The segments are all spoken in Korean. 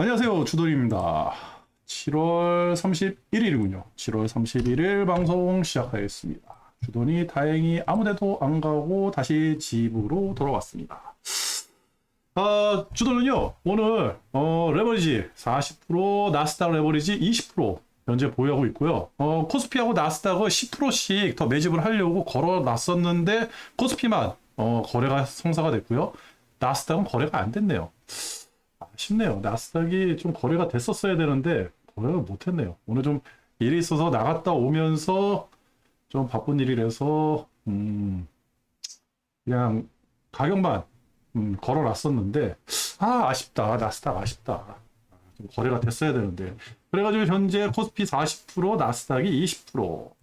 안녕하세요. 주돌입니다. 7월 31일이군요. 7월 31일 방송 시작하겠습니다. 주돈이 다행히 아무데도 안 가고 다시 집으로 돌아왔습니다. 아, 주돈은요, 오늘, 어, 레버리지 40%, 나스닥 레버리지 20% 현재 보유하고 있고요. 어, 코스피하고 나스닥을 10%씩 더 매집을 하려고 걸어 놨었는데, 코스피만, 어, 거래가 성사가 됐고요. 나스닥은 거래가 안 됐네요. 아쉽네요. 나스닥이 좀 거래가 됐었어야 되는데 거래를 못했네요. 오늘 좀 일이 있어서 나갔다 오면서 좀 바쁜 일이라서 음 그냥 가격만 음 걸어놨었는데 아 아쉽다 나스닥 아쉽다 좀 거래가 됐어야 되는데 그래가지고 현재 코스피 40% 나스닥이 20%아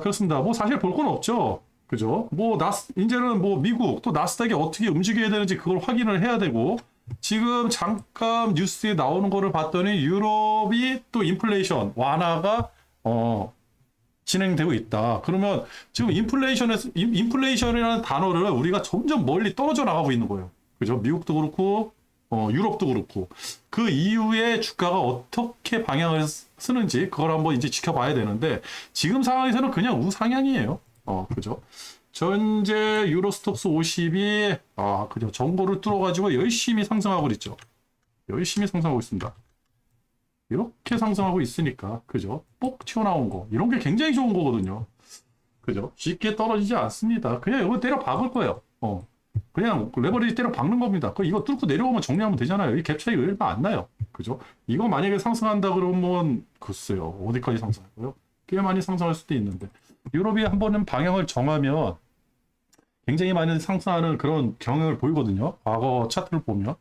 그렇습니다. 뭐 사실 볼 건 없죠. 그죠? 뭐 나스 이제는 뭐 미국 또 나스닥이 어떻게 움직여야 되는지 그걸 확인을 해야 되고 지금 잠깐 뉴스에 나오는 거를 봤더니 유럽이 또 인플레이션 완화가 어 진행되고 있다. 그러면 지금 인플레이션에서 인- 인플레이션이라는 단어를 우리가 점점 멀리 떨어져 나가고 있는 거예요. 그죠? 미국도 그렇고 어 유럽도 그렇고 그 이후에 주가가 어떻게 방향을 쓰- 쓰는지 그걸 한번 이제 지켜봐야 되는데 지금 상황에서는 그냥 우상향이에요. 어 그죠? 현재 유로스톡스 50이 아 그죠 정보를 뚫어가지고 열심히 상승하고 있죠. 열심히 상승하고 있습니다. 이렇게 상승하고 있으니까 그죠? 뽁 튀어나온 거 이런 게 굉장히 좋은 거거든요. 그죠? 쉽게 떨어지지 않습니다. 그냥 이거 때려 박을 거예요. 어 그냥 레버리지 때려 박는 겁니다. 그 이거 뚫고 내려오면 정리하면 되잖아요. 이 갭 차이 얼마 안 나요. 그죠? 이거 만약에 상승한다 그러면 글쎄요 어디까지 상승할까요? 꽤 많이 상승할 수도 있는데 유럽이 한 번은 방향을 정하면 굉장히 많이 상승하는 그런 경향을 보이거든요. 과거 차트를 보면.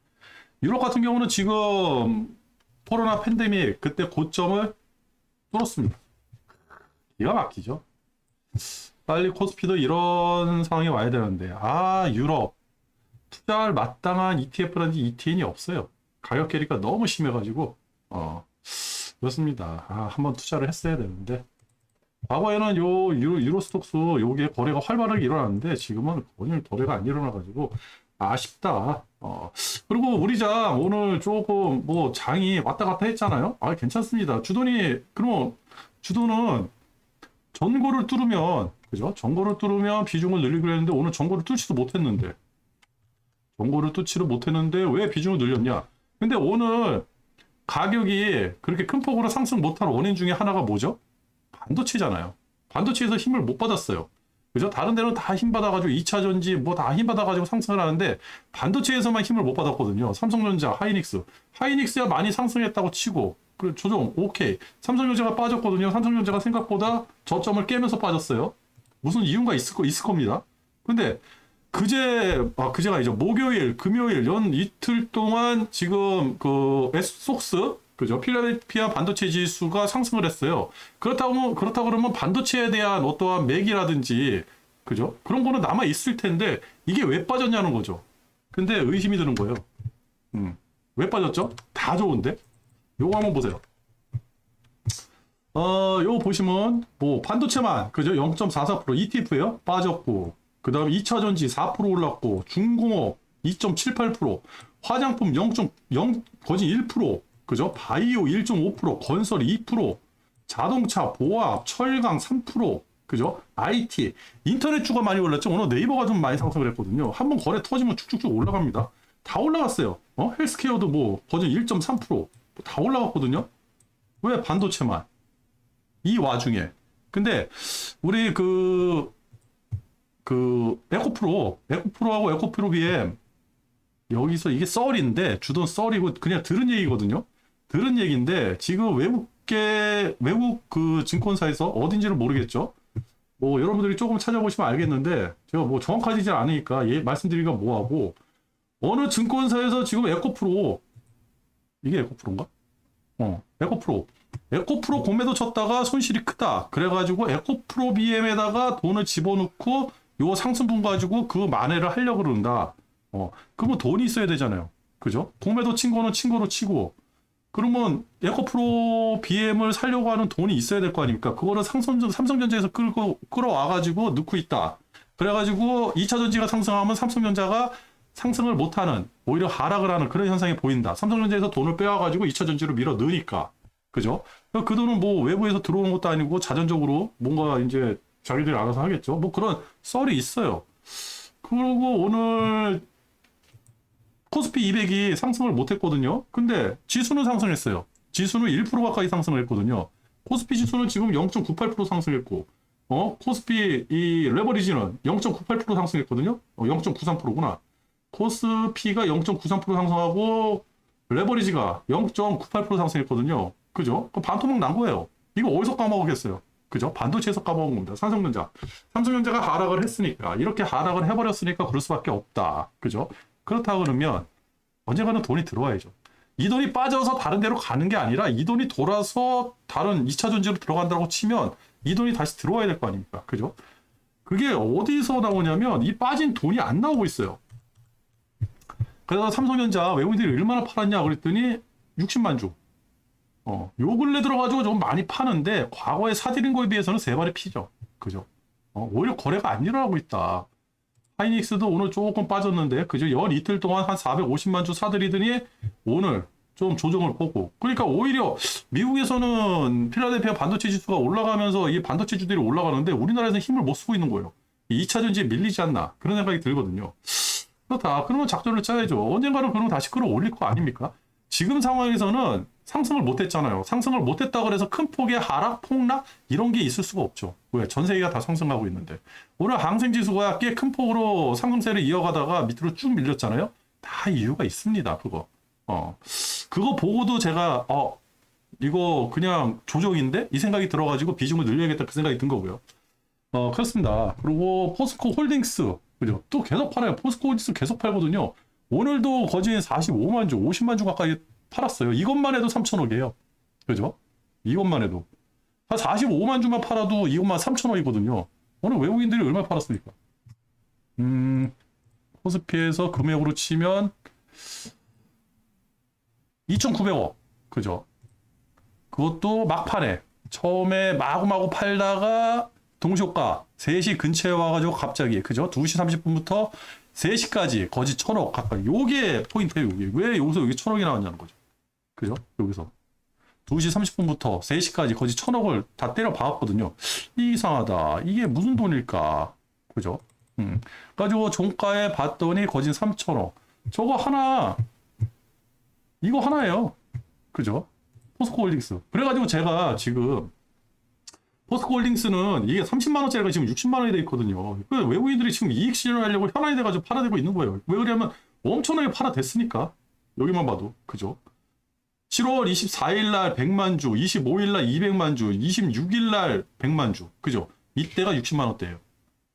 유럽 같은 경우는 지금 코로나 팬데믹 그때 고점을 뚫었습니다. 기가 막히죠. 빨리 코스피도 이런 상황이 와야 되는데, 아, 유럽. 투자할 마땅한 ETF라든지 ETN이 없어요. 가격 괴리가 너무 심해가지고, 어, 그렇습니다. 아, 한번 투자를 했어야 되는데, 과거에는 요 유로, 유로스톡스 요게 거래가 활발하게 일어났는데 지금은 거의 거래가 안 일어나가지고 아쉽다. 어 그리고 우리 장 오늘 조금 뭐 장이 왔다 갔다 했잖아요. 아 괜찮습니다. 주돈이 그럼 주돈은 전고를 뚫으면 그죠? 전고를 뚫으면 비중을 늘리기로 했는데 오늘 전고를 뚫지도 못했는데 전고를 뚫지도 못했는데 왜 비중을 늘렸냐? 근데 오늘 가격이 그렇게 큰 폭으로 상승 못할 원인 중에 하나가 뭐죠? 반도체잖아요. 반도체에서 힘을 못 받았어요. 그죠? 다른 데는 다 힘 받아가지고 2차 전지 뭐 다 힘 받아가지고 상승을 하는데 반도체에서만 힘을 못 받았거든요. 삼성전자, 하이닉스. 하이닉스야 많이 상승했다고 치고 그 조정 오케이. 삼성전자가 빠졌거든요. 삼성전자가 생각보다 저점을 깨면서 빠졌어요. 무슨 이유가 있을 거 있을 겁니다. 근데 그제 아 그제가 아니죠. 목요일, 금요일 연 이틀 동안 지금 그 에스속스 그죠? 필라델피아 반도체 지수가 상승을 했어요. 그렇다고 그렇다 그러면 반도체에 대한 어떠한 맥이라든지 그죠? 그런 거는 남아 있을 텐데 이게 왜 빠졌냐는 거죠. 근데 의심이 드는 거예요. 음. 왜 빠졌죠? 다 좋은데? 요거 한번 보세요. 어, 요거 보시면 뭐 반도체만 그죠? 0.44% ETF예요. 빠졌고 그다음에 2차 전지 4% 올랐고 중공업 2.78% 화장품 0.0 거진 1% 그죠? 바이오 1.5% 건설 2% 자동차 보합 철강 3% 그죠? IT 인터넷 주가 많이 올랐죠. 오늘 네이버가 좀 많이 상승을 했거든요. 한번 거래 터지면 쭉쭉쭉 올라갑니다. 다 올라갔어요. 어? 헬스케어도 뭐 거진 1.3%다 올라갔거든요. 왜 반도체만? 이 와중에. 근데 우리 그, 그, 에코프로, 에코프로하고 에코프로 BM, 여기서 이게 썰인데, 주돈 썰이고 그냥 들은 얘기거든요. 들은 얘기인데, 지금 외국계, 외국 그 증권사에서 어딘지를 모르겠죠. 뭐, 여러분들이 조금 찾아보시면 알겠는데, 제가 뭐 정확하지 않으니까 예, 말씀드리기가 뭐하고, 어느 증권사에서 지금 에코프로, 이게 에코프로인가? 어, 에코프로. 에코프로 공매도 쳤다가 손실이 크다. 그래가지고 에코프로 BM에다가 돈을 집어넣고 요 상승분 가지고 그 만회를 하려고 그런다. 어, 그러면 돈이 있어야 되잖아요. 그죠? 공매도 친 거는 친 거로 치고. 그러면 에코 프로 BM을 살려고 하는 돈이 있어야 될 거 아닙니까? 그거를 삼성전, 삼성전자에서 끌고, 끌어와가지고 넣고 있다. 그래가지고 2차 전지가 상승하면 삼성전자가 상승을 못하는 오히려 하락을 하는 그런 현상이 보인다. 삼성전자에서 돈을 빼와가지고 2차 전지로 밀어 넣으니까 그죠? 그 돈은 뭐 외부에서 들어오는 것도 아니고 자전적으로 뭔가 이제 자기들이 알아서 하겠죠. 뭐 그런 썰이 있어요. 그리고 오늘 코스피 200이 상승을 못했거든요. 근데 지수는 상승했어요. 지수는 1% 가까이 상승을 했거든요. 코스피 지수는 지금 0.98% 상승했고, 어 코스피 이 레버리지는 0.98% 상승했거든요. 어, 0.93%구나. 코스피가 0.93% 상승하고 레버리지가 0.98% 상승했거든요. 그죠? 반토막 난 거예요. 이거 어디서 까먹었겠어요? 그죠? 반도체에서 까먹은 겁니다. 삼성전자. 삼성전자가 하락을 했으니까, 이렇게 하락을 해버렸으니까 그럴 수밖에 없다. 그죠? 그렇다 그러면 언젠가는 돈이 들어와야죠. 이 돈이 빠져서 다른 데로 가는 게 아니라 이 돈이 돌아서 다른 2차 전지로 들어간다고 치면 이 돈이 다시 들어와야 될 거 아닙니까? 그죠? 그게 어디서 나오냐면 이 빠진 돈이 안 나오고 있어요. 그래서 삼성전자 외국인들이 얼마나 팔았냐 그랬더니 60만 주. 어, 요 근래 들어가지고 좀 많이 파는데 과거에 사들인 거에 비해서는 세 발의 피죠. 그죠? 어, 오히려 거래가 안 일어나고 있다. 하이닉스도 오늘 조금 빠졌는데 그죠? 연 이틀 동안 한 450만 주 사들이더니 오늘 좀 조정을 보고 그러니까 오히려 미국에서는 필라델피아 반도체 지수가 올라가면서 이 반도체 주들이 올라가는데 우리나라에서는 힘을 못 쓰고 있는 거예요. 2차 전지에 밀리지 않나 그런 생각이 들거든요. 그렇다. 그러면 작전을 짜야죠. 언젠가는 그러면 다시 끌어올릴 거 아닙니까? 지금 상황에서는 상승을 못했잖아요. 상승을 못했다 그래서 큰 폭의 하락, 폭락 이런 게 있을 수가 없죠. 왜? 전 세계가 다 상승하고 있는데 오늘 항생 지수가 꽤 큰 폭으로 상승세를 이어가다가 밑으로 쭉 밀렸잖아요. 다 이유가 있습니다. 그거. 어 그거 보고도 제가 어 이거 그냥 조정인데 이 생각이 들어가지고 비중을 늘려야겠다 그 생각이 든 거고요. 어 그렇습니다. 그리고 포스코 홀딩스 그죠? 또 계속 팔아요. 포스코 홀딩스 계속 팔거든요. 오늘도 거진 45만 주, 50만 주 가까이 팔았어요. 이것만 해도 3천억이에요. 그죠? 이것만 해도. 한 45만 주만 팔아도 이것만 3천억이거든요. 오늘 외국인들이 얼마 팔았습니까? 음, 코스피에서 금액으로 치면 2,900억. 그죠? 그것도 막판에. 처음에 마구마구 팔다가 동시효과 3시 근처에 와가지고 갑자기, 그죠? 2시 30분부터 3시까지 거짓 천억 가까이. 요게 포인트예요, 요게. 왜 여기서 여기 천억이 나왔냐는 거죠. 그죠? 여기서. 2시 30분부터 3시까지 거짓 천억을 다 때려 박았거든요. 이상하다. 이게 무슨 돈일까? 그죠? 음. 가지고 종가에 봤더니 거진 3천억. 저거 하나, 이거 하나예요. 그죠? 포스코 홀딩스. 그래가지고 제가 지금 포스코 홀딩스는 이게 30만 원짜리가 지금 60만 원이 돼 있거든요. 그 외국인들이 지금 이익 실현하려고 현안이 돼가지고 팔아대고 있는 거예요. 왜 그러냐면 엄청나게 팔아댔으니까. 여기만 봐도. 그죠? 7월 24일 날 100만 주, 25일 날 200만 주, 26일 날 100만 주. 그죠? 이때가 60만 원대예요.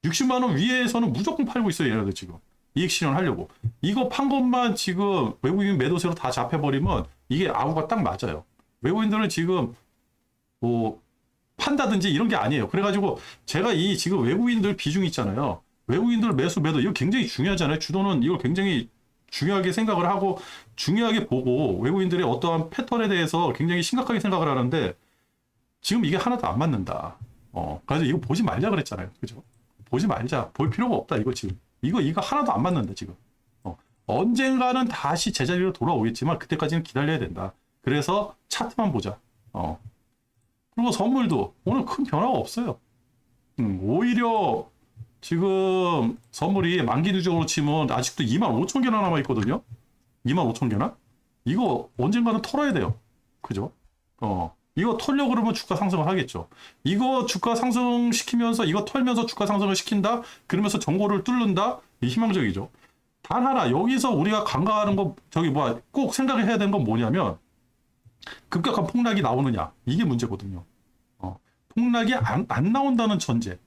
60만 원 위에서는 무조건 팔고 있어요, 얘네들 지금. 이익 실현하려고. 이거 판 것만 지금 외국인 매도세로 다 잡혀버리면 이게 아우가 딱 맞아요. 외국인들은 지금 뭐 판다든지 이런 게 아니에요. 그래가지고 제가 이 지금 외국인들 비중 있잖아요. 외국인들 매수 매도 이거 굉장히 중요하잖아요. 주도는 이걸 굉장히 중요하게 생각을 하고 중요하게 보고 외국인들의 어떠한 패턴에 대해서 굉장히 심각하게 생각을 하는데 지금 이게 하나도 안 맞는다. 어, 그래서 이거 보지 말자 그랬잖아요. 그죠? 보지 말자. 볼 필요가 없다. 이거 지금. 이거, 이거 하나도 안 맞는다, 지금. 어, 언젠가는 다시 제자리로 돌아오겠지만 그때까지는 기다려야 된다. 그래서 차트만 보자. 어. 그리고 선물도 오늘 큰 변화가 없어요. 음, 오히려 지금 선물이 만기 누적으로 치면 아직도 2만 5천 개나 남아 있거든요. 2만 5천 개나? 이거 언젠가는 털어야 돼요. 그죠? 어. 이거 털려 그러면 주가 상승을 하겠죠. 이거 주가 상승시키면서 이거 털면서 주가 상승을 시킨다. 그러면서 정보를 뚫는다. 이 희망적이죠. 단 하나 여기서 우리가 간과하는 거 저기 뭐야 꼭 생각해야 되는 건 뭐냐면 급격한 폭락이 나오느냐 이게 문제거든요. 어. 폭락이 안, 안 나온다는 전제.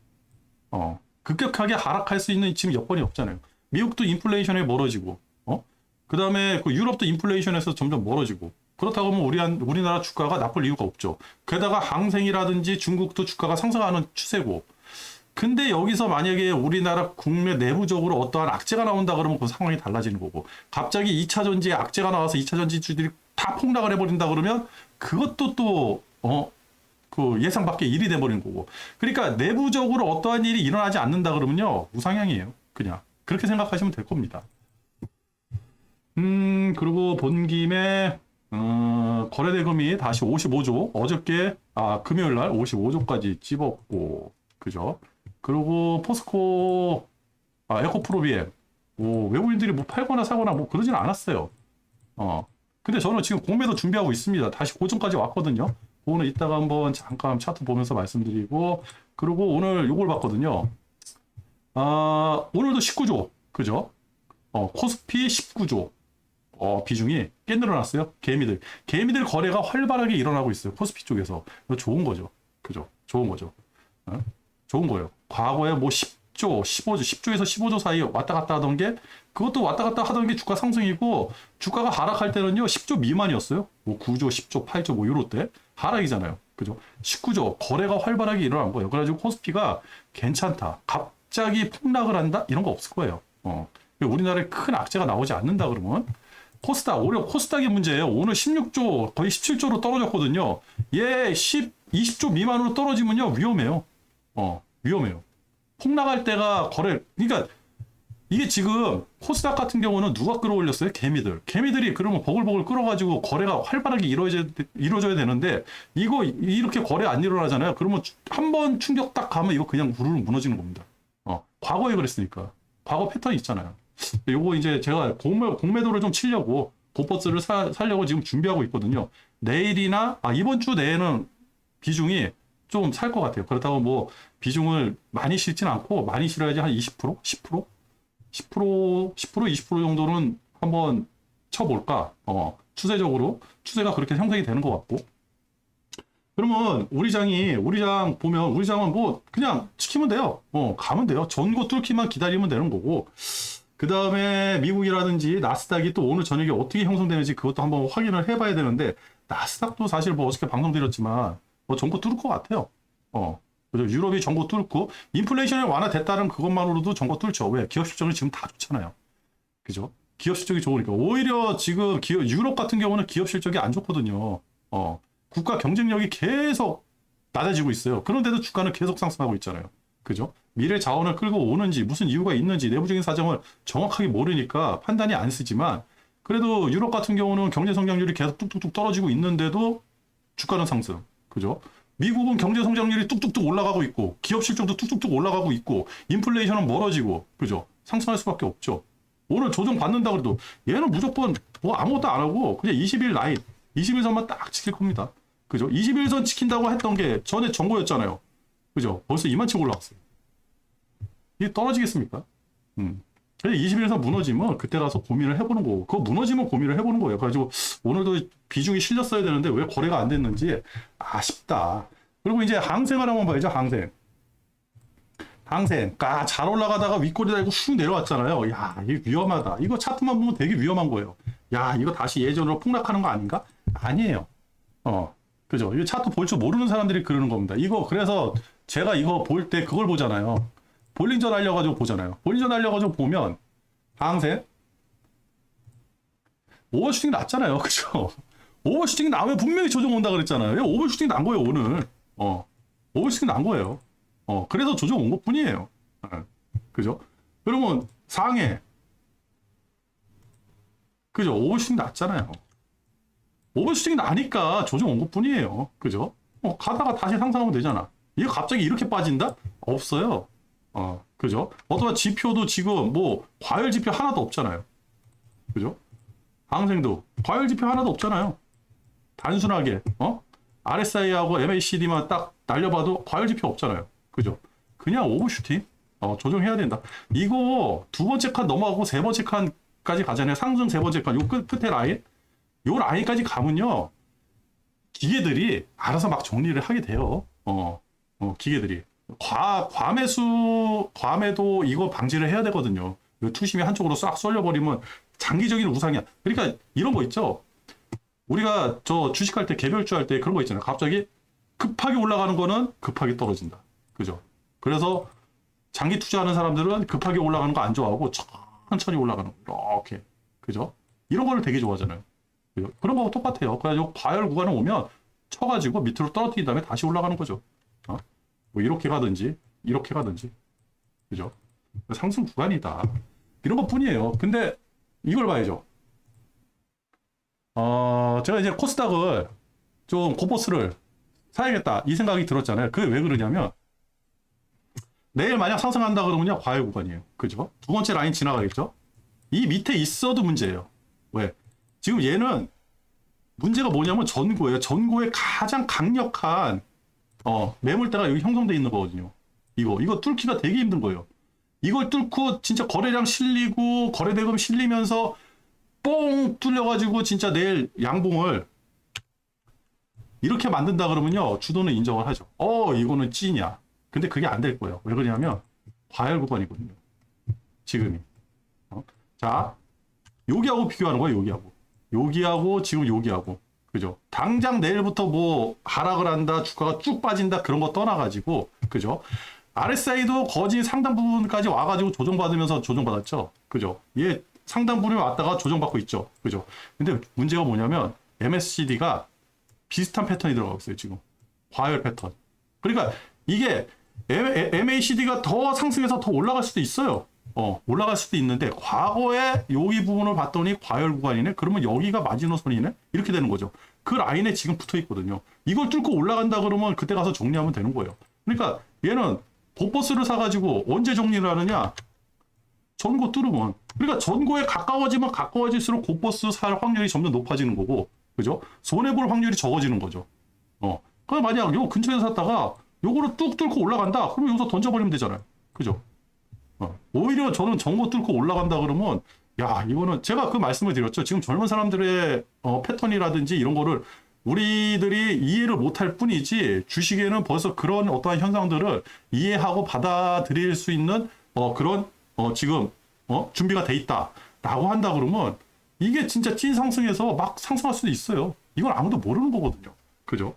어. 급격하게 하락할 수 있는 지금 여건이 없잖아요. 미국도 인플레이션에 멀어지고, 어? 그 다음에 그 유럽도 인플레이션에서 점점 멀어지고. 그렇다고 하면 우리, 한- 우리나라 주가가 나쁠 이유가 없죠. 게다가 항생이라든지 중국도 주가가 상승하는 추세고. 근데 여기서 만약에 우리나라 국내 내부적으로 어떠한 악재가 나온다 그러면 그 상황이 달라지는 거고. 갑자기 2차 전지에 악재가 나와서 2차 전지주들이 다 폭락을 해버린다 그러면 그것도 또, 어, 그 예상 밖의 일이 돼버리는 거고. 그러니까 내부적으로 어떠한 일이 일어나지 않는다 그러면요. 우상향이에요. 그냥. 그렇게 생각하시면 될 겁니다. 음, 그리고 본 김에, 어, 거래대금이 다시 55조, 어저께, 아, 금요일 날 55조까지 찝었고, 그죠? 그리고 포스코, 아, 에코프로비엠, 뭐, 외국인들이 뭐 팔거나 사거나 뭐 그러진 않았어요. 어. 근데 저는 지금 공매도 준비하고 있습니다. 다시 고점까지 왔거든요. 그거는 이따가 한번 잠깐 차트 보면서 말씀드리고, 그리고 오늘 요걸 봤거든요. 아, 오늘도 19조, 그죠? 어, 코스피 19조. 어, 비중이 꽤 늘어났어요. 개미들. 개미들 거래가 활발하게 일어나고 있어요. 코스피 쪽에서. 좋은 거죠. 그죠? 좋은 거죠. 어? 좋은 거예요. 과거에 뭐 10 조, 15조, 10조에서 15조 사이 왔다 갔다 하던 게 그것도 왔다 갔다 하던 게 주가 상승이고 주가가 하락할 때는요 10조 미만이었어요. 뭐 9조, 10조, 8조 뭐 요럴 때 하락이잖아요. 그죠? 19조 거래가 활발하게 일어난 거예요. 그래가지고 코스피가 괜찮다. 갑자기 폭락을 한다 이런 거 없을 거예요. 어. 우리나라에 큰 악재가 나오지 않는다 그러면 코스닥 오히려 코스닥의 문제예요. 오늘 16조 거의 17조로 떨어졌거든요. 얘 10, 20조 미만으로 떨어지면요 위험해요. 어 위험해요. 폭락할 때가 거래 그러니까 이게 지금 코스닥 같은 경우는 누가 끌어올렸어요? 개미들. 개미들이 그러면 버글버글 끌어가지고 거래가 활발하게 이루어져야, 이루어져야 되는데 이거 이렇게 거래 안 일어나잖아요. 그러면 한 번 충격 딱 가면 이거 그냥 우르르 무너지는 겁니다. 어 과거에 그랬으니까 과거 패턴이 있잖아요. 요거 이제 제가 공매, 공매도를 좀 치려고 보퍼스를 사, 살려고 지금 준비하고 있거든요. 내일이나 아 이번 주 내에는 비중이 좀 살 것 같아요. 그렇다고 뭐 비중을 많이 실진 않고 많이 실어야지 한 20%, 10%, 10%, 10% 20% 정도는 한번 쳐볼까. 어 추세적으로 추세가 그렇게 형성이 되는 것 같고. 그러면 우리 장이 우리 장 보면 우리 장은 뭐 그냥 지키면 돼요. 어 가면 돼요. 전고 뚫기만 기다리면 되는 거고. 그 다음에 미국이라든지 나스닥이 또 오늘 저녁에 어떻게 형성되는지 그것도 한번 확인을 해봐야 되는데 나스닥도 사실 뭐 어저께 방송 드렸지만 뭐 전고 뚫을 것 같아요. 어. 그죠? 유럽이 전고 뚫고 인플레이션이 완화됐다는 그것만으로도 전고 뚫죠. 왜? 기업 실적이 지금 다 좋잖아요. 그죠? 기업 실적이 좋으니까 오히려 지금 기업 유럽 같은 경우는 기업 실적이 안 좋거든요. 어. 국가 경쟁력이 계속 낮아지고 있어요. 그런데도 주가는 계속 상승하고 있잖아요. 그죠? 미래 자원을 끌고 오는지 무슨 이유가 있는지 내부적인 사정을 정확하게 모르니까 판단이 안 쓰지만 그래도 유럽 같은 경우는 경제 성장률이 계속 뚝뚝뚝 떨어지고 있는데도 주가는 상승. 그죠? 미국은 경제 성장률이 뚝뚝뚝 올라가고 있고 기업 실적도 뚝뚝뚝 올라가고 있고 인플레이션은 멀어지고 그죠? 상승할 수밖에 없죠. 오늘 조정 받는다 그래도 얘는 무조건 뭐 아무것도 안 하고 그냥 20일 라인 21선만 딱 지킬 겁니다. 그죠? 21선 지킨다고 했던 게 전에 정보였잖아요. 그죠? 벌써 이만치 올라왔어요. 이게 떨어지겠습니까? 음. 21에서 무너지면 그때 가서 고민을 해보는 거고, 그거 무너지면 고민을 해보는 거예요. 그래가지고 오늘도 비중이 실렸어야 되는데 왜 거래가 안 됐는지 아쉽다. 그리고 이제 항생을 한번 봐야죠, 항생. 항생. 아, 잘 올라가다가 윗골이 달고 슉 내려왔잖아요. 야, 이거 위험하다. 이거 차트만 보면 되게 위험한 거예요. 야, 이거 다시 예전으로 폭락하는 거 아닌가? 아니에요. 어. 그죠? 이 차트 볼 줄 모르는 사람들이 그러는 겁니다. 이거, 그래서 제가 이거 볼 때 그걸 보잖아요. 볼링전 알려가지고 보잖아요. 볼링전 알려가지고 보면 항생 오버슈팅 났잖아요. 그죠? 오버슈팅 나면 분명히 조정 온다 그랬잖아요. 오버슈팅 난 거예요, 오늘. 어. 오버슈팅 난 거예요. 어. 그래서 조정 온 것 뿐이에요. 어. 그죠? 그러면 상해. 그죠? 오버슈팅 났잖아요. 오버슈팅 나니까 조정 온 것 뿐이에요. 그죠? 어, 가다가 다시 상승하면 되잖아. 이게 갑자기 이렇게 빠진다? 없어요. 어, 그죠? 어떤 지표도 지금 뭐 과열 지표 하나도 없잖아요. 그죠? 항생도 과열 지표 하나도 없잖아요. 단순하게 어? RSI하고 MACD만 딱 날려봐도 과열 지표 없잖아요. 그죠? 그냥 오버슈팅 어, 조정해야 된다. 이거 두 번째 칸 넘어가고 세 번째 칸까지 가잖아요. 상승 세 번째 칸, 요 끝, 끝에 라인, 요 라인까지 가면요. 기계들이 알아서 막 정리를 하게 돼요. 어, 어 기계들이. 과, 과매수, 과매도 이거 방지를 해야 되거든요. 이 투심이 한쪽으로 싹 쏠려버리면 장기적인 우상이야. 그러니까 이런 거 있죠. 우리가 저 주식할 때 개별주 할 때 그런 거 있잖아요. 갑자기 급하게 올라가는 거는 급하게 떨어진다. 그죠? 그래서 장기 투자하는 사람들은 급하게 올라가는 거 안 좋아하고 천천히 올라가는 거. 이렇게. 그죠? 이런 거를 되게 좋아하잖아요. 그죠? 그런 거하고 똑같아요. 그래가지고 과열 구간에 오면 쳐가지고 밑으로 떨어뜨린 다음에 다시 올라가는 거죠. 어? 뭐 이렇게 가든지 이렇게 가든지 그죠? 상승 구간이다 이런 것 뿐이에요. 근데 이걸 봐야죠. 어, 제가 이제 코스닥을 좀 고보스를 사야겠다 이 생각이 들었잖아요. 그게 왜 그러냐면 내일 만약 상승한다 그러면요 과열 구간이에요. 그죠? 두 번째 라인 지나가겠죠? 이 밑에 있어도 문제예요. 왜? 지금 얘는 문제가 뭐냐면 전고예요. 전고의 가장 강력한 어, 매물대가 여기 형성돼 있는 거거든요. 이거 이거 뚫기가 되게 힘든 거예요. 이걸 뚫고 진짜 거래량 실리고 거래 대금 실리면서 뽕 뚫려가지고 진짜 내일 양봉을 이렇게 만든다 그러면요 주도는 인정을 하죠. 어 이거는 찐이야. 근데 그게 안 될 거예요. 왜 그러냐면 과열 구간이거든요. 지금이. 어? 자 여기하고 비교하는 거예요. 여기하고. 여기하고 지금 여기하고. 그죠? 당장 내일부터 뭐 하락을 한다, 주가가 쭉 빠진다 그런 거 떠나가지고 그죠? RSI도 거진 상당 부분까지 와가지고 조정받으면서 조정받았죠. 그죠? 얘 상당 부분에 왔다가 조정받고 있죠. 그죠? 근데 문제가 뭐냐면 MSCD가 비슷한 패턴이 들어가고 있어요, 지금. 과열 패턴. 그러니까 이게 MACD가 더 상승해서 더 올라갈 수도 있어요. 어, 올라갈 수도 있는데 과거에 여기 부분을 봤더니 과열 구간이네. 그러면 여기가 마지노선이네. 이렇게 되는 거죠. 그 라인에 지금 붙어 있거든요. 이걸 뚫고 올라간다 그러면 그때 가서 정리하면 되는 거예요. 그러니까 얘는 보버스를 사가지고 언제 정리를 하느냐? 전고 뚫으면. 그러니까 전고에 가까워지면 가까워질수록 고버스 살 확률이 점점 높아지는 거고, 그죠? 손해볼 확률이 적어지는 거죠. 어. 그럼 만약 요 근처에서 샀다가 요거를 뚝 뚫고 올라간다? 그러면 여기서 던져버리면 되잖아요. 그죠? 어. 오히려 저는 전고 뚫고 올라간다 그러면, 야, 이거는 제가 그 말씀을 드렸죠. 지금 젊은 사람들의 어, 패턴이라든지 이런 거를 우리들이 이해를 못할 뿐이지 주식에는 벌써 그런 어떠한 현상들을 이해하고 받아들일 수 있는 어, 그런 어, 지금 어, 준비가 돼 있다라고 한다 그러면 이게 진짜 찐 상승해서 막 상승할 수도 있어요. 이건 아무도 모르는 거거든요. 그죠?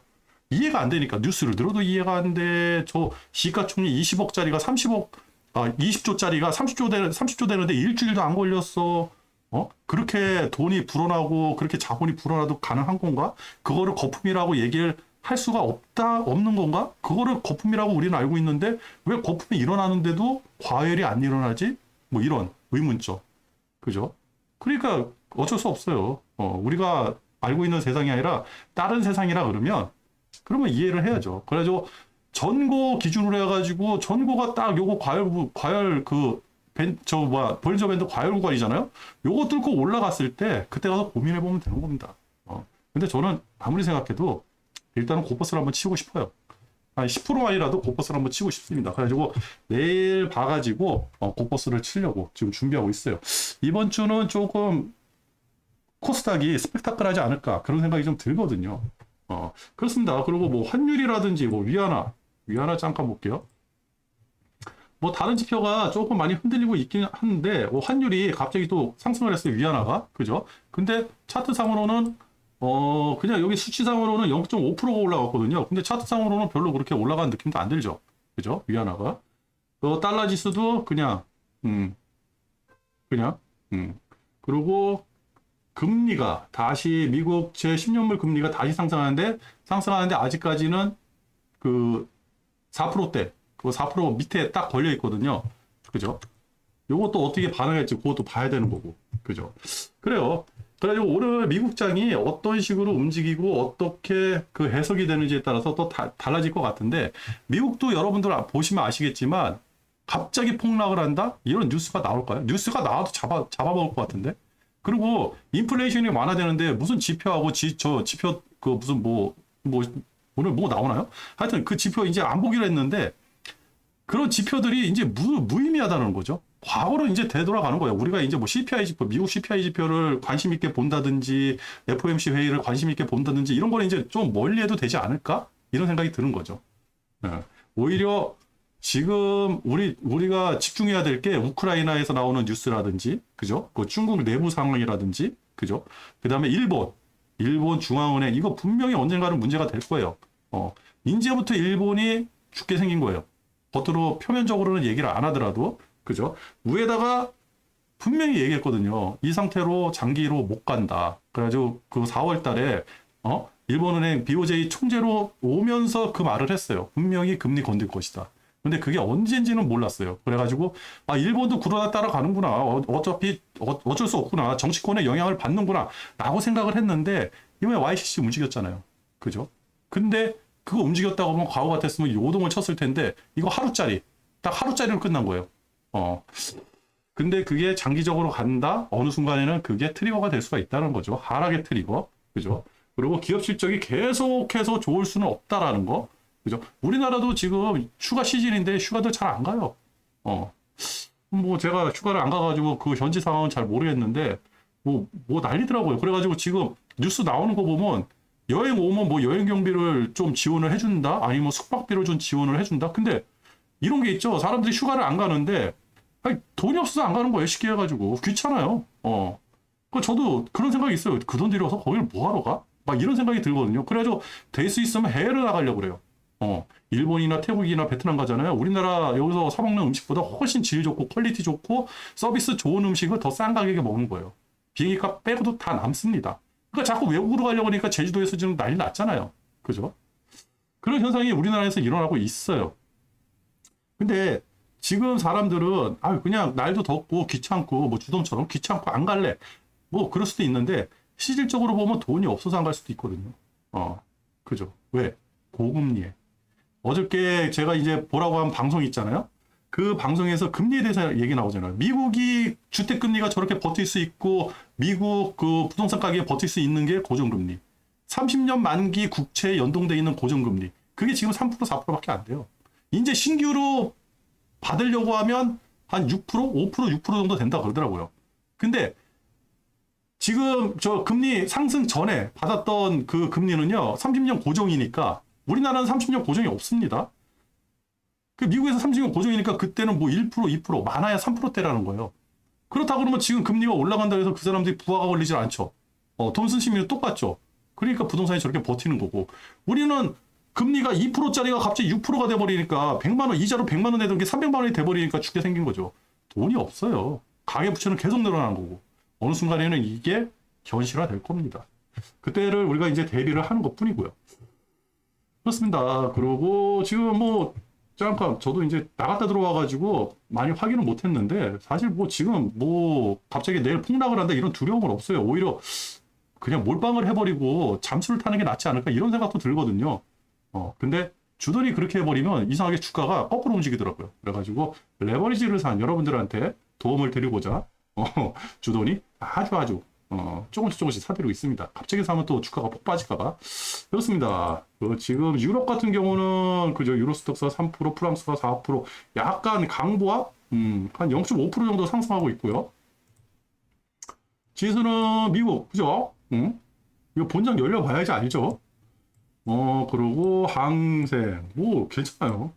이해가 안 되니까 뉴스를 들어도 이해가 안 돼. 저 시가총리 20억짜리가 30억 아 20조짜리가 30조 되 30조 되는데 일주일도 안 걸렸어. 어? 그렇게 돈이 불어나고 그렇게 자본이 불어나도 가능한 건가? 그거를 거품이라고 얘기를 할 수가 없다 없는 건가? 그거를 거품이라고 우리는 알고 있는데 왜 거품이 일어나는데도 과열이 안 일어나지? 뭐 이런 의문점. 그죠? 그러니까 어쩔 수 없어요. 어, 우리가 알고 있는 세상이 아니라 다른 세상이라 그러면 그러면 이해를 해야죠. 그래가지고 전고 기준으로 해가지고 전고가 딱 요거 과열 과열 그 벤, 저 뭐야 벌저 밴드 과열 구간이잖아요. 요거 뚫고 올라갔을 때 그때 가서 고민해 보면 되는 겁니다. 어. 근데 저는 아무리 생각해도 일단은 고버스를 한번 치고 싶어요. 한 10%만이라도 고버스를 한번 치고 싶습니다. 그래가지고 내일 봐가지고 어, 고버스를 치려고 지금 준비하고 있어요. 이번 주는 조금 코스닥이 스펙타클하지 않을까 그런 생각이 좀 들거든요. 어, 그렇습니다. 그리고 뭐 환율이라든지 뭐 위안화, 위안화 잠깐 볼게요. 뭐 다른 지표가 조금 많이 흔들리고 있긴 한데 뭐 환율이 갑자기 또 상승을 했어요 위안화가 그죠? 근데 차트상으로는 어 그냥 여기 수치상으로는 0.5%가 올라갔거든요. 근데 차트상으로는 별로 그렇게 올라간 느낌도 안 들죠. 그죠? 위안화가 어, 달러 지수도 그냥 음 그냥 음 그리고 금리가 다시 미국 제 10년물 금리가 다시 상승하는데 상승하는데 아직까지는 그 4%대 그4% 밑에 딱 걸려 있거든요. 그죠? 요것도 어떻게 반응할지 그것도 봐야 되는 거고. 그죠? 그래요. 그래가지고 오늘 미국장이 어떤 식으로 움직이고 어떻게 그 해석이 되는지에 따라서 또 다, 달라질 것 같은데 미국도 여러분들 보시면 아시겠지만 갑자기 폭락을 한다? 이런 뉴스가 나올까요? 뉴스가 나와도 잡아, 잡아먹을 것 같은데? 그리고 인플레이션이 완화되는데 무슨 지표하고 지, 저 지표 그 무슨 뭐, 뭐, 오늘 뭐 나오나요? 하여튼 그 지표 이제 안 보기로 했는데 그런 지표들이 이제 무, 무의미하다는 거죠. 과거로 이제 되돌아가는 거예요. 우리가 이제 뭐 CPI 지표, 미국 CPI 지표를 관심 있게 본다든지 FOMC 회의를 관심 있게 본다든지 이런 거는 이제 좀 멀리 해도 되지 않을까? 이런 생각이 드는 거죠. 네. 오히려 지금 우리 우리가 집중해야 될 게 우크라이나에서 나오는 뉴스라든지 그죠? 그 중국 내부 상황이라든지 그죠? 그다음에 일본 일본 중앙은행 이거 분명히 언젠가는 문제가 될 거예요. 어. 이제부터 일본이 죽게 생긴 거예요. 겉으로 표면적으로는 얘기를 안 하더라도 그죠? 위에다가 분명히 얘기했거든요. 이 상태로 장기로 못 간다. 그래가지고 그 4월 달에 어 일본은행 BOJ 총재로 오면서 그 말을 했어요. 분명히 금리 건들 것이다. 근데 그게 언제인지는 몰랐어요. 그래가지고 아 일본도 그러다 따라가는구나. 어, 어차피 어, 어쩔 수 없구나. 정치권의 영향을 받는구나. 라고 생각을 했는데 이번에 YCC 움직였잖아요. 그죠? 근데 그거 움직였다고 하면 과거 같았으면 요동을 쳤을 텐데 이거 하루짜리 딱 하루짜리로 끝난 거예요. 어. 근데 그게 장기적으로 간다 어느 순간에는 그게 트리거가 될 수가 있다는 거죠. 하락의 트리거. 그죠? 그리고 기업 실적이 계속해서 좋을 수는 없다라는 거. 그죠? 우리나라도 지금 휴가 시즌인데 휴가들 잘안 가요. 어. 뭐 제가 휴가를 안 가가지고 그 현지 상황은 잘 모르겠는데 뭐, 뭐 난리더라고요. 그래가지고 지금 뉴스 나오는 거 보면 여행 오면 뭐 여행 경비를 좀 지원을 해준다? 아니면 뭐 숙박비를 좀 지원을 해준다? 근데 이런 게 있죠. 사람들이 휴가를 안 가는데 아니, 돈이 없어서 안 가는 거예요. 쉽게 해가지고. 귀찮아요. 어. 그 저도 그런 생각이 있어요. 그 돈 들여서 거기를 뭐하러 가? 막 이런 생각이 들거든요. 그래가지고 될 수 있으면 해외를 나가려고 그래요. 어. 일본이나 태국이나 베트남 가잖아요. 우리나라 여기서 사 먹는 음식보다 훨씬 질 좋고 퀄리티 좋고 서비스 좋은 음식을 더 싼 가격에 먹는 거예요. 비행기 값 빼고도 다 남습니다. 그러니까 자꾸 외국으로 가려고 하니까 제주도에서 지금 난리 났잖아요. 그죠? 그런 현상이 우리나라에서 일어나고 있어요. 근데 지금 사람들은 아 그냥 날도 덥고 귀찮고 뭐 주dom처럼 귀찮고 안 갈래 뭐 그럴 수도 있는데 실질적으로 보면 돈이 없어서 안 갈 수도 있거든요. 어 그죠? 왜 고금리에 어저께 제가 이제 보라고 한 방송 있잖아요. 그 방송에서 금리에 대해서 얘기 나오잖아요. 미국이 주택 금리가 저렇게 버틸 수 있고 미국 그 부동산 가격에 버틸 수 있는 게 고정금리. 30년 만기 국채에 연동돼 있는 고정금리. 그게 지금 3% 4%밖에 안 돼요. 이제 신규로 받으려고 하면 한 6%, 5%, 6% 정도 된다 그러더라고요. 근데 지금 저 금리 상승 전에 받았던 그 금리는요, 30년 고정이니까 우리나라는 30년 고정이 없습니다. 그 미국에서 30년 고정이니까 그때는 뭐 1%, 2%, 많아야 3%대라는 거예요. 그렇다 그러면 지금 금리가 올라간다 해서 그 사람들이 부하가 걸리질 않죠. 어, 돈쓴 시민은 똑같죠. 그러니까 부동산이 저렇게 버티는 거고. 우리는 금리가 2%짜리가 갑자기 6%가 돼버리니까 100만 원, 이자로 100만 원 내던 게 300만 원이 돼버리니까 죽게 생긴 거죠. 돈이 없어요. 가계 부채는 계속 늘어나는 거고. 어느 순간에는 이게 현실화 될 겁니다. 그때를 우리가 이제 대비를 하는 것 뿐이고요. 그렇습니다. 그러고 지금 뭐 잠깐 저도 이제 나갔다 들어와가지고 많이 확인을 못했는데 사실 뭐 지금 뭐 갑자기 내일 폭락을 한다 이런 두려움은 없어요. 오히려 그냥 몰빵을 해버리고 잠수를 타는 게 낫지 않을까 이런 생각도 들거든요. 어 근데 주들이 그렇게 해버리면 이상하게 주가가 거꾸로 움직이더라고요. 그래가지고 레버리지를 산 여러분들한테 도움을 드리고자 어, 주돈이 아주 아주 어, 조금씩 조금씩 사들이고 있습니다. 갑자기 사면 또 주가가 폭 빠질까봐. 그렇습니다. 그 지금 유럽 같은 경우는 그저 유로스톡스가 3%, 프랑스가 4%, 약간 강보합, 음, 한 0.5% 정도 상승하고 있고요. 지수는 미국, 그죠? 응? 이거 본장 열려봐야지 알죠? 어, 그리고 항생, 오, 괜찮아요.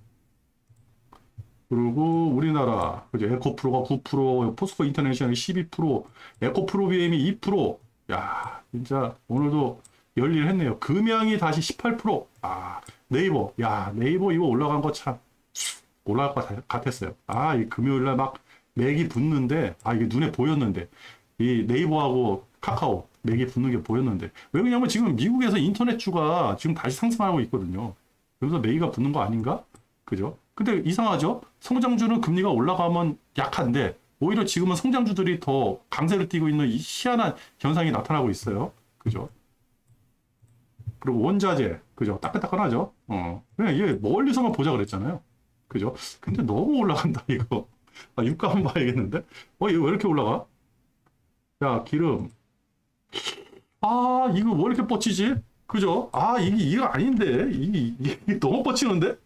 그리고 우리나라 그죠 에코프로가 9%, 포스코 인터내셔널이 12%, 에코프로 BM이 2%. 야, 진짜 오늘도 열일했네요. 금양이 다시 18%. 아, 네이버. 야, 네이버 이거 올라간 거 참 올라갈 것 같았어요. 아, 이 금요일 날막 맥이 붙는데 아, 이게 눈에 보였는데 이 네이버하고 카카오 맥이 붙는 게 보였는데 왜 그러냐면 지금 미국에서 인터넷 주가 지금 다시 상승하고 있거든요. 그래서 메이가 붙는 거 아닌가? 그죠? 근데 이상하죠? 성장주는 금리가 올라가면 약한데 오히려 지금은 성장주들이 더 강세를 띠고 있는 이 희한한 현상이 나타나고 있어요. 그죠? 그리고 원자재, 그죠? 따끈따끈하죠? 어. 그냥 이게 멀리서만 보자 그랬잖아요. 그죠? 근데 너무 올라간다, 이거. 아, 유가 한번 봐야겠는데? 어, 이거 왜 이렇게 올라가? 야, 기름. 아, 이거 왜 이렇게 뻗치지? 그죠? 아, 이게, 이거 아닌데? 이게, 이게 너무 뻗치는데?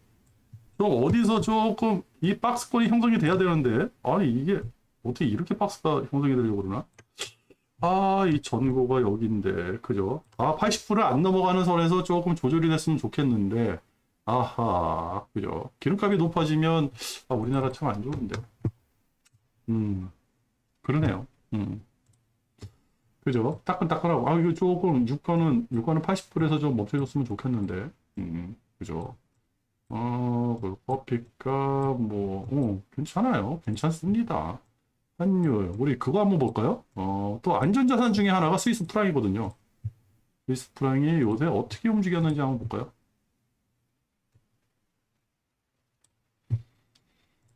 그럼 어디서 조금 이 박스권이 형성이 돼야 되는데 아니 이게 어떻게 이렇게 박스가 형성이 되려고 그러나? 아 이 전고가 여기인데 그죠? 아 80%를 안 넘어가는 선에서 조금 조절이 됐으면 좋겠는데 아하 그죠? 기름값이 높아지면 아 우리나라 참 안 좋은데 음 그러네요 음 그죠? 따끈따끈하고 아 이거 조금 유가는 유가는 80%에서 좀 멈춰줬으면 좋겠는데 음 그죠? 어, 그 커피값 뭐, 어, 괜찮아요. 괜찮습니다. 환율, 우리 그거 한번 볼까요? 어, 또 안전자산 중에 하나가 스위스 프랑이거든요. 스위스 프랑이 요새 어떻게 움직였는지 한번 볼까요?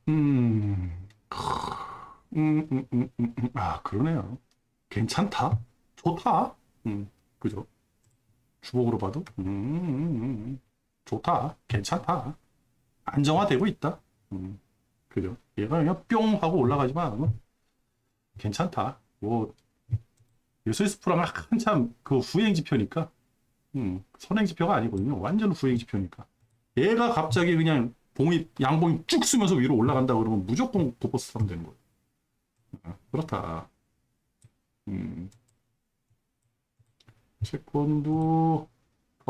음, 음, 음, 음, 음, 음. 아, 그러네요. 괜찮다. 좋다. 음, 그죠? 주복으로 봐도, 음, 음, 음. 좋다. 괜찮다. 안정화되고 있다. 음, 그죠? 얘가 그냥 뿅 하고 올라가지만 않으면 괜찮다. 뭐, 스위스 프랑은 한참 그 후행 지표니까, 음, 선행 지표가 아니거든요. 완전 후행 지표니까. 얘가 갑자기 그냥 봉이 양봉이 쭉 쓰면서 위로 올라간다 그러면 무조건 고버스 사면 되는 거예요. 아, 그렇다. 음. 채권도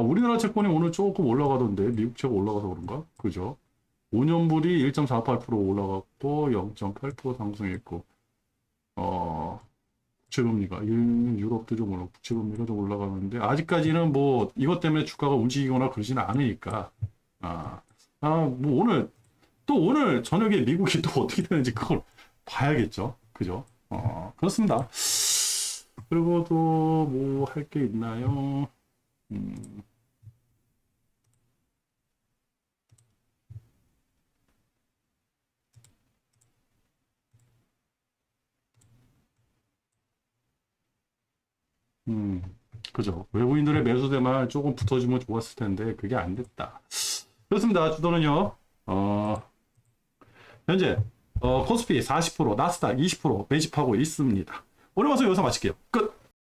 아, 우리나라 채권이 오늘 조금 올라가던데 미국 채가 올라가서 그런가? 그죠? 5년불이 1.48% 올라갔고 0.8% 상승했고 어 국채금리가 유- 유럽도 좀 올라 국채금리가 좀 올라가는데 아직까지는 뭐 이것 때문에 주가가 움직이거나 그러지는 않으니까 아, 아, 뭐 오늘 또 오늘 저녁에 미국이 또 어떻게 되는지 그걸 봐야겠죠. 그죠? 어, 그렇습니다. 그리고 또 뭐 할 게 있나요? 음, 음, 그죠. 외국인들의 매수대만 조금 붙어주면 좋았을 텐데 그게 안 됐다. 그렇습니다. 주도는요. 어, 현재 어, 코스피 40%, 나스닥 20% 매집하고 있습니다. 오늘 방송 여기서 마칠게요. 끝.